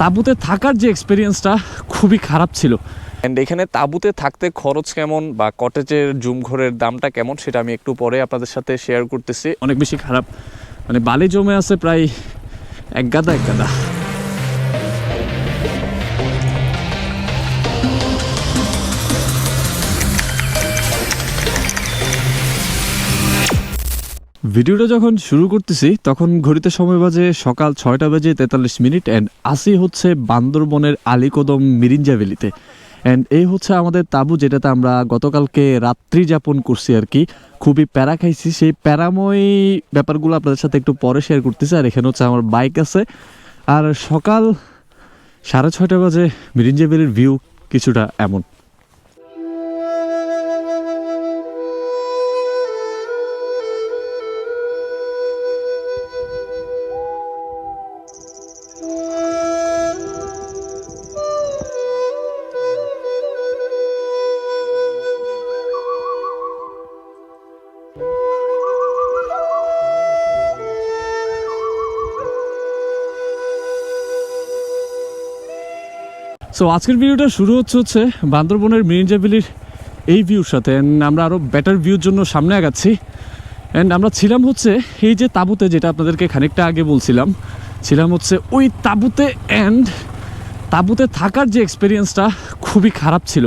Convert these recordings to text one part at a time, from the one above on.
তাঁবুতে থাকার যে এক্সপিরিয়েন্সটা খুবই খারাপ ছিল। অ্যান্ড এখানে তাঁবুতে থাকতে খরচ কেমন বা কটেজের জুম ঘরের দামটা কেমন সেটা আমি একটু পরে আপনাদের সাথে শেয়ার করতেছি। অনেক বেশি খারাপ। মানে বালি জমে আছে প্রায় এক গাদা এক গাদা। ভিডিওটা যখন শুরু করতেছি, তখন ঘড়িতে সময় বাজে সকাল ছয়টা বাজে তেতাল্লিশ মিনিট অ্যান্ড আসি হচ্ছে বান্দরবনের আলীকদম মিরিঞ্জা ভ্যালিতে। অ্যান্ড এই হচ্ছে আমাদের তাবু যেটাতে আমরা গতকালকে রাত্রি যাপন করছি আর কি। খুবই প্যারা খাইছি। সেই প্যারাময় ব্যাপারগুলো আপনাদের সাথে একটু পরে শেয়ার করতেছি, আর এখানে হচ্ছে আমার বাইক আছে। আর সকাল সাড়ে ছয়টা বাজে মিরিঞ্জা ভ্যালির ভিউ কিছুটা এমন। সো আজকের ভিডিওটা শুরু হচ্ছে হচ্ছে বান্দরবনের মিরিঞ্জা ভ্যালির এই ভিউর সাথে অ্যান্ড আমরা আরও বেটার ভিউর জন্য সামনে আগাচ্ছি। অ্যান্ড আমরা ছিলাম হচ্ছে এই যে তাঁবুতে, যেটা আপনাদেরকে খানিকটা আগে বলছিলাম। ছিলাম হচ্ছে ওই তাঁবুতে অ্যান্ড তাঁবুতে থাকার যে এক্সপিরিয়েন্সটা খুবই খারাপ ছিল।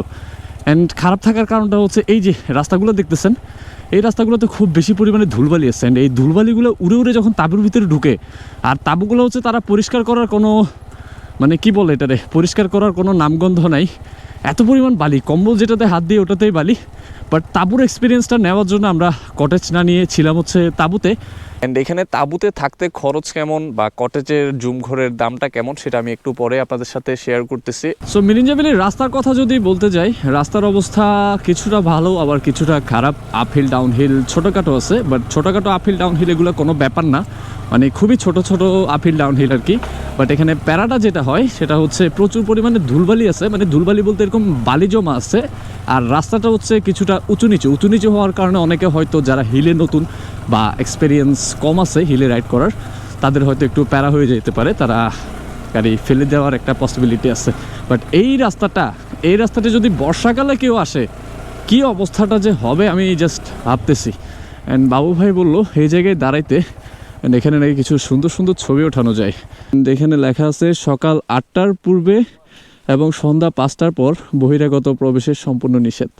অ্যান্ড খারাপ থাকার কারণটা হচ্ছে এই যে রাস্তাগুলো দেখতেছেন এই রাস্তাগুলোতে খুব বেশি পরিমাণে ধুলবালি এসছে অ্যান্ড এই ধুলবালিগুলো উড়ে উড়ে যখন তাঁবুর ভিতরে ঢুকে, আর তাঁবুগুলো হচ্ছে তারা পরিষ্কার করার কোনো মানে কি বলে এটারে? পরিষ্কার করার কোনো নামগন্ধ নাই। এত পরিমাণ বালি, কম্বল যেটাতে হাত দিয়ে ওটাতেই বালি। বাট তাঁবুর এক্সপিরিয়েন্সটা নেওয়ার জন্য আমরা কটেজ না নিয়ে ছিলাম হচ্ছে তাঁবুতে। অ্যান্ড এখানে তাঁবুতে থাকতে খরচ কেমন বা কটেজের জুম ঘরের দামটা কেমন সেটা আমি একটু পরে আপনাদের সাথে শেয়ার করতেছি। সো মিরিঞ্জাবিলির রাস্তার কথা যদি বলতে যাই রাস্তার অবস্থা কিছুটা ভালো আবার কিছুটা খারাপ আপহিল ডাউনহিল ছোটোখাটো আছে বাট ছোটোখাটো আপহিল ডাউনহিল এগুলো কোনো ব্যাপার না। মানে খুবই ছোট ছোট আপহিল ডাউনহিল আর কি। বাট এখানে প্যারাটা যেটা হয় সেটা হচ্ছে প্রচুর পরিমাণে ধুলবালি আছে। মানে ধুলবালি বলতে এরকম বালি জমা আছে আর রাস্তাটা হচ্ছে কিছুটা উঁচু নিচু উঁচু নিচু হওয়ার কারণে অনেকে হয়তো যারা হিলে নতুন বা এক্সপেরিয়েন্স কম আছে হিলে রাইড করার, তাদের হয়তো একটু প্যারা হয়ে যেতে পারে, তারা গাড়ি ফেলে দেওয়ার একটা পসিবিলিটি আছে। বাট এই রাস্তাটা এই রাস্তাটা যদি বর্ষাকালে কেউ আসে, কি অবস্থাটা যে হবে আমি জাস্ট ভাবতেছি। অ্যান্ড বাবু ভাই বলল, এই জায়গায় দাঁড়াইতে and এখানে নাকি কিছু সুন্দর সুন্দর ছবি ওঠানো যায়। এখানে লেখা আছে, সকাল আটটার পূর্বে এবং সন্ধ্যা পাঁচটার পর বহিরাগত প্রবেশের সম্পূর্ণ নিষেধ।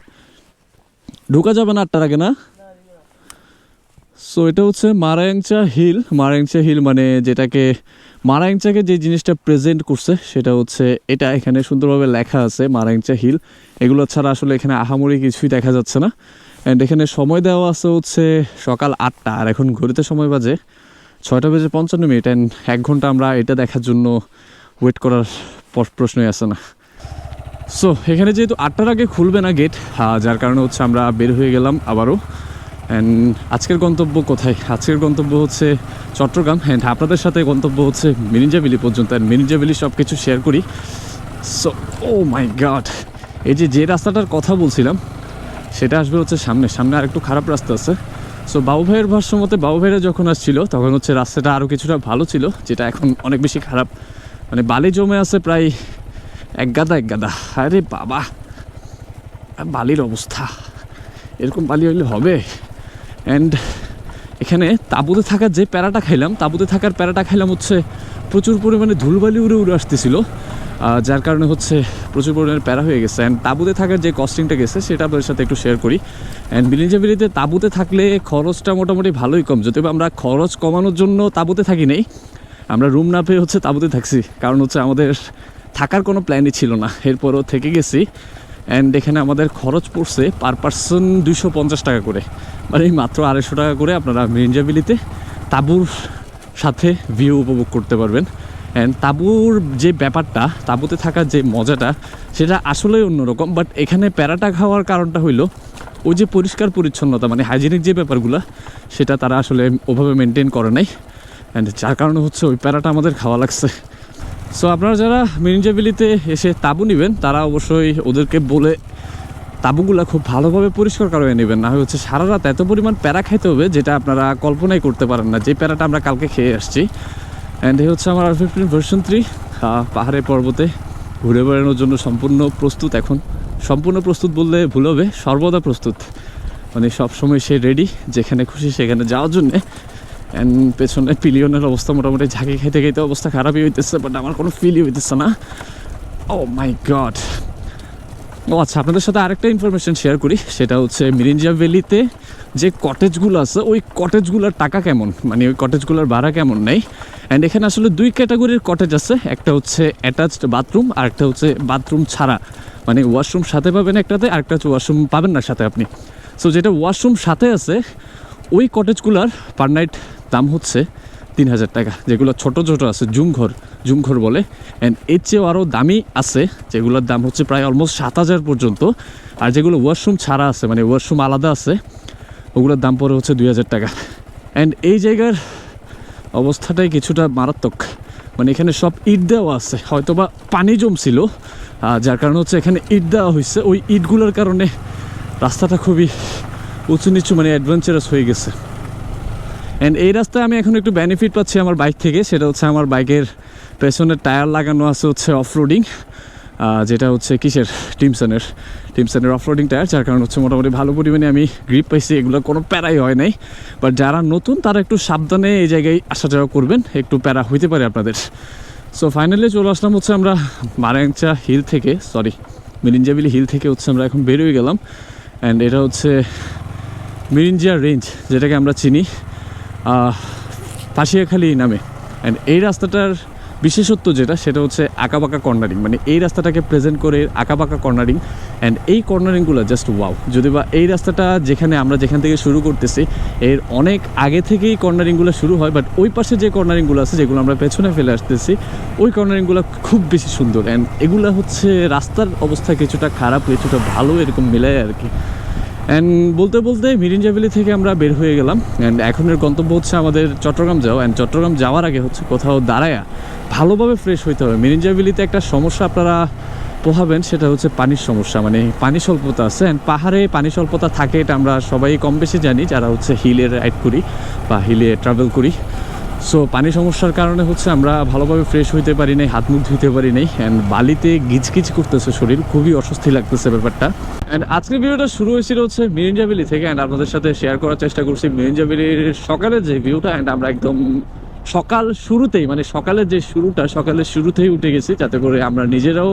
ঢোকা যাবে না আটটার আগে, না? সো এটা হচ্ছে মারাংচা হিল। মারাংচা হিল মানে যেটাকে, মারাংচাকে যে জিনিসটা প্রেজেন্ট করছে, সেটা হচ্ছে এটা এখানে সুন্দরভাবে লেখা আছে, মারাংচা হিল। এগুলো ছাড়া আসলে এখানে আহামরি কিছুই দেখা যাচ্ছে না। অ্যান্ড এখানে সময় দেওয়া আছে হচ্ছে সকাল আটটা, আর এখন ঘড়িতে সময় বাজে ছয়টা বেজে পঞ্চান্ন মিনিট। অ্যান্ড এক ঘণ্টা আমরা এটা দেখার জন্য ওয়েট করার প্রশ্নই আসে না। সো এখানে যেহেতু আটটার আগে খুলবে না গেট যার কারণে হচ্ছে আমরা বের হয়ে গেলাম আবারও। অ্যান্ড আজকের গন্তব্য কোথায়? আজকের গন্তব্য হচ্ছে চট্টগ্রাম। অ্যান্ড আপনাদের সাথে গন্তব্য হচ্ছে মিনিজাবিলি পর্যন্ত। অ্যান্ড মিনিজাবিলি সব কিছু শেয়ার করি। সো ও মাই গড এই যে যে রাস্তাটার কথা বলছিলাম, সেটা আসবে হচ্ছে সামনে। সামনে আর একটু খারাপ রাস্তা আছে। সো বাবু ভাইয়ের ভাষ্য মতে বাবু ভাইরা যখন আসছিল, তখন হচ্ছে রাস্তাটা আরও কিছুটা ভালো ছিল, যেটা এখন অনেক বেশি খারাপ। মানে বালি জমে আছে প্রায় এক গাদা এক গাদা আরে বাবা বালির অবস্থা। এরকম বালি হইলে হবে। অ্যান্ড এখানে তাঁবুতে থাকার যে প্যারাটা খাইলাম, তাঁবুতে থাকার প্যারাটা খাইলাম হচ্ছে প্রচুর পরিমাণে ধুলবালি উড়ে উড়ে আসতেছিল। যার কারণে হচ্ছে প্রচুর পরিমাণে প্যারা হয়ে গেছে। অ্যান্ড তাঁবুতে থাকার যে কস্টিংটা গেছে, সেটা আপনাদের সাথে একটু শেয়ার করি। অ্যান্ড বিলিঞ্জাবিলিতে তাঁবুতে থাকলে খরচটা মোটামুটি ভালোই কম। যদিও আমরা খরচ কমানোর জন্য তাঁবুতে থাকি নেই, আমরা রুম না পেয়ে হচ্ছে তাঁবুতে থাকছি। কারণ হচ্ছে আমাদের থাকার কোনো প্ল্যানই ছিল না। এরপরও থেকে গেছি। অ্যান্ড এখানে আমাদের খরচ পড়ছে পার পার্সন দুইশো পঞ্চাশ টাকা করে। মানে এই মাত্র আড়াইশো টাকা করে আপনারা মিরিঞ্জাবিলিতে তাঁবুর সাথে ভিউ উপভোগ করতে পারবেন। অ্যান্ড তাঁবুর যে ব্যাপারটা, তাঁবুতে থাকার যে মজাটা, সেটা আসলেই অন্যরকম। বাট এখানে প্যারাটা খাওয়ার কারণটা হইল, ওই যে পরিষ্কার পরিচ্ছন্নতা মানে হাইজিনিক যে ব্যাপারগুলো, সেটা তারা আসলে ওভাবে মেনটেন করে নাই। অ্যান্ড যার কারণে হচ্ছে ওই প্যারাটা আমাদের খাওয়া লাগছে। সো আপনারা যারা মিরিঞ্জাবিলিতে এসে তাঁবু নেবেন, তারা অবশ্যই ওদেরকে বলে তাঁবুগুলো খুব ভালোভাবে পরিষ্কার করে নেবেন। না হচ্ছে সারা রাত এত পরিমাণ প্যারা খাইতে হবে, যেটা আপনারা কল্পনাই করতে পারেন না। যে প্যারাটা আমরা কালকে খেয়ে আসছি। অ্যান্ড এই হচ্ছে আমার আর ফিফটিন ভার্সন থ্রি পাহাড়ে পর্বতে ঘুরে বেড়ানোর জন্য সম্পূর্ণ প্রস্তুত এখন। সম্পূর্ণ প্রস্তুত বললে ভুল হবে, সর্বদা প্রস্তুত। মানে সবসময় সে রেডি যেখানে খুশি সেখানে যাওয়ার জন্যে। অ্যান্ড পেছনে পিলিয়নের অবস্থা মোটামুটি ঝাঁকি খাইতে খাইতে অবস্থা খারাপই হইতেছে বাট আমার কোনো ফিলই হইতেছে না। ও মাই গড ও আচ্ছা আপনাদের সাথে আরেকটা ইনফরমেশন শেয়ার করি, সেটা হচ্ছে মিরিঞ্জা ভ্যালিতে যে কটেজগুলো আছে, ওই কটেজগুলোর টাকা কেমন? মানে ওই কটেজগুলোর ভাড়া কেমন নেই? অ্যান্ড এখানে আসলে দুই ক্যাটাগরির কটেজ আছে, একটা হচ্ছে অ্যাটাচড বাথরুম আর একটা হচ্ছে বাথরুম ছাড়া। মানে ওয়াশরুম সাথে পাবেন একটাতে, আর একটা হচ্ছে ওয়াশরুম পাবেন না সাথে আপনি। সো যেটা ওয়াশরুম সাথে আছে ওই কটেজগুলার পার নাইট দাম হচ্ছে তিন হাজার টাকা, যেগুলো ছোট ছোট আছে, জুমঘর জুমঘর বলে। অ্যান্ড এর চেয়েও আরও দামি আছে, যেগুলোর দাম হচ্ছে প্রায় অলমোস্ট সাত হাজার পর্যন্ত। আর যেগুলো ওয়াশরুম ছাড়া আছে মানে ওয়াশরুম আলাদা আছে, ওগুলোর দাম পড়ে হচ্ছে দুই হাজার টাকা। অ্যান্ড এই জায়গার অবস্থাটাই কিছুটা মারাত্মক। মানে এখানে সব ইট দেওয়া আছে হয়তো বা পানি জমছিল যার কারণে হচ্ছে এখানে ইট দেওয়া হয়েছে ওই ইটগুলোর কারণে রাস্তাটা খুবই উঁচু নিচু মানে অ্যাডভেঞ্চারাস হয়ে গেছে। অ্যান্ড এই রাস্তায় আমি এখন একটু বেনিফিট পাচ্ছি আমার বাইক থেকে, সেটা হচ্ছে আমার বাইকের পেছনের টায়ার লাগানো আছে হচ্ছে অফরোডিং যেটা হচ্ছে কিসের? টিমসনের টিমসনের অফরোডিং টায়ার যার কারণে হচ্ছে মোটামুটি ভালো পরিমাণে আমি গ্রিপ পাইছি, এগুলো কোনো প্যারাই হয় নাই। বাট যারা নতুন, তারা একটু সাবধানে এই জায়গায় আসা যাওয়া করবেন, একটু প্যারা হইতে পারে আপনাদের। সো ফাইনালি চলে আসলাম হচ্ছে আমরা মারাংচা হিল থেকে সরি মিরিঞ্জাবিলি হিল থেকে হচ্ছে আমরা এখন বেরোয় গেলাম। অ্যান্ড এটা হচ্ছে মিরিঞ্জিয়া রেঞ্জ, যেটাকে আমরা চিনি পাশিয়াখালী নামে। অ্যান্ড এই রাস্তাটার বিশেষত্ব যেটা, সেটা হচ্ছে আঁকাবাঁকা কর্নারিং মানে এই রাস্তাটাকে প্রেজেন্ট করে আঁকাবাঁকা কর্নারিং অ্যান্ড এই কর্নারিংগুলো জাস্ট ওয়াও যদি বা এই রাস্তাটা যেখানে আমরা যেখান থেকে শুরু করতেছি, এর অনেক আগে থেকেই কর্নারিংগুলো শুরু হয় বাট ওই পাশে যে কর্নারিংগুলো আছে, যেগুলো আমরা পেছনে ফেলে আসতেছি, ওই কর্নারিংগুলো খুব বেশি সুন্দর। অ্যান্ড এগুলো হচ্ছে রাস্তার অবস্থা কিছুটা খারাপ, কিছুটা ভালো, এরকম মিলায় আর কি। অ্যান্ড বলতে বলতে মিরিঞ্জা ভ্যালি থেকে আমরা বের হয়ে গেলাম। অ্যান্ড এখনের গন্তব্য হচ্ছে আমাদের চট্টগ্রাম যাওয়া। অ্যান্ড চট্টগ্রাম যাওয়ার আগে হচ্ছে কোথাও দাঁড়ায়া ভালোভাবে ফ্রেশ হইতে হবে। মিরিঞ্জা ভ্যালিতে একটা সমস্যা আপনারা পোহাবেন, সেটা হচ্ছে পানির সমস্যা। মানে পানি স্বল্পতা আছে। অ্যান্ড পাহাড়ে পানি স্বল্পতা থাকে, এটা আমরা সবাই কম বেশি জানি। যারা হচ্ছে হিলে রাইড করি বা হিলে ট্রাভেল করি। সো পানি সমস্যার কারণে হচ্ছে আমরা ভালোভাবে ফ্রেশ হইতে পারি নাই, হাত মুখ ধুইতে পারি নাই অ্যান্ড বালিতে গিচকিচ করতেছে শরীর, খুবই অস্বস্তি লাগতেছে ব্যাপারটা। অ্যান্ড আজকের ভিডিওটা শুরু হয়েছিল হচ্ছে মিরিঞ্জাবিলি থেকে অ্যান্ড আপনাদের সাথে শেয়ার করার চেষ্টা করছি মিরিঞ্জাবিলির সকালের যে ভিউটা অ্যান্ড আমরা একদম সকাল শুরুতেই মানে সকালের যে শুরুটা, সকালের শুরুতেই উঠে গেছি, যাতে করে আমরা নিজেরাও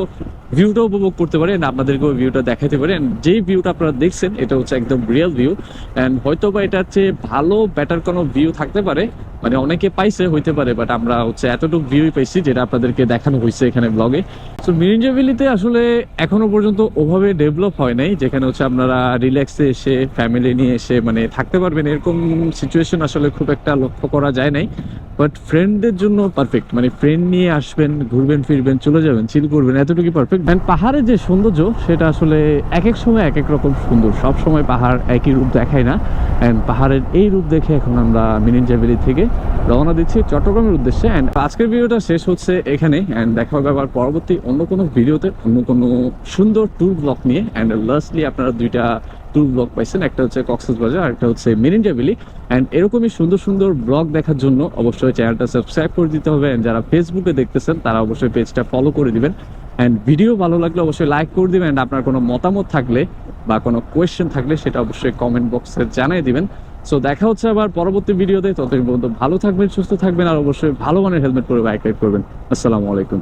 ভিউটা উপভোগ করতে পারি অ্যান্ড আপনাদেরকেও ভিউটা দেখাতে পারি অ্যান্ড যেই ভিউটা আপনারা দেখছেন, এটা হচ্ছে একদম রিয়েল ভিউ অ্যান্ড হয়তো বা এটার চেয়ে ভালো বেটার কোনো ভিউ থাকতে পারে। মানে অনেকে পাইছে, হইতে পারে বাট আমরা হচ্ছে এতটুকু ভিউই পাইছি যেটা আপনাদেরকে দেখানো হয়েছে এখানে ব্লগে সো মিরিঞ্জাবিলিতে আসলে এখনও পর্যন্ত ওভাবে ডেভেলপ হয় নাই, যেখানে হচ্ছে আপনারা রিল্যাক্সে এসে ফ্যামিলি নিয়ে এসে মানে থাকতে পারবেন। এরকম সিচুয়েশন আসলে খুব একটা লক্ষ্য করা যায় নাই। বাট ফ্রেন্ডদের জন্য পারফেক্ট মানে ফ্রেন্ড নিয়ে আসবেন, ঘুরবেন, ফিরবেন, চলে যাবেন চিল করবেন এতটুকু পারফেক্ট অ্যান্ড পাহাড়ের যে সৌন্দর্য, সেটা আসলে এক এক সময় এক এক রকম সুন্দর। সব সময় পাহাড় একই রূপ দেখায় না। অ্যান্ড পাহাড়ের এই রূপ দেখে এখন আমরা মিনিনজাবিলি থেকে রওনা দিচ্ছি চট্টগ্রামের উদ্দেশ্যে। অ্যান্ড আজকের ভিডিওটা শেষ হচ্ছে এখানে অ্যান্ড দেখা হবে আবার পরবর্তী অন্য কোনো ভিডিওতে, অন্য কোনো সুন্দর ট্যুর ব্লগ নিয়ে। অ্যান্ড লাস্টলি আপনারা দুইটা ট্যুর ব্লগ পাইছেন। একটা হচ্ছে কক্সবাজার আর একটা হচ্ছে মিরিঞ্জাবিলি অ্যান্ড এরকমই সুন্দর সুন্দর ব্লগ দেখার জন্য অবশ্যই চ্যানেলটা সাবস্ক্রাইব করে দিতে হবে। অ্যান্ড যারা ফেসবুকে দেখতেছেন, তারা অবশ্যই পেজটা ফলো করে দিবেন। অ্যান্ড ভিডিও ভালো লাগলে অবশ্যই লাইক করে দিবেন। অ্যান্ড আপনার কোনো মতামত থাকলে বা কোনো কোয়েশ্চেন থাকলে সেটা অবশ্যই কমেন্ট বক্সে জানিয়ে দিবেন। সো দেখা হচ্ছে আবার পরবর্তী ভিডিওতে ততদিন পর্যন্ত ভালো থাকবেন, সুস্থ থাকবেন, আর অবশ্যই ভালো মানের হেলমেট পরে বাইক রাইড করবেন। আসসালামু আলাইকুম।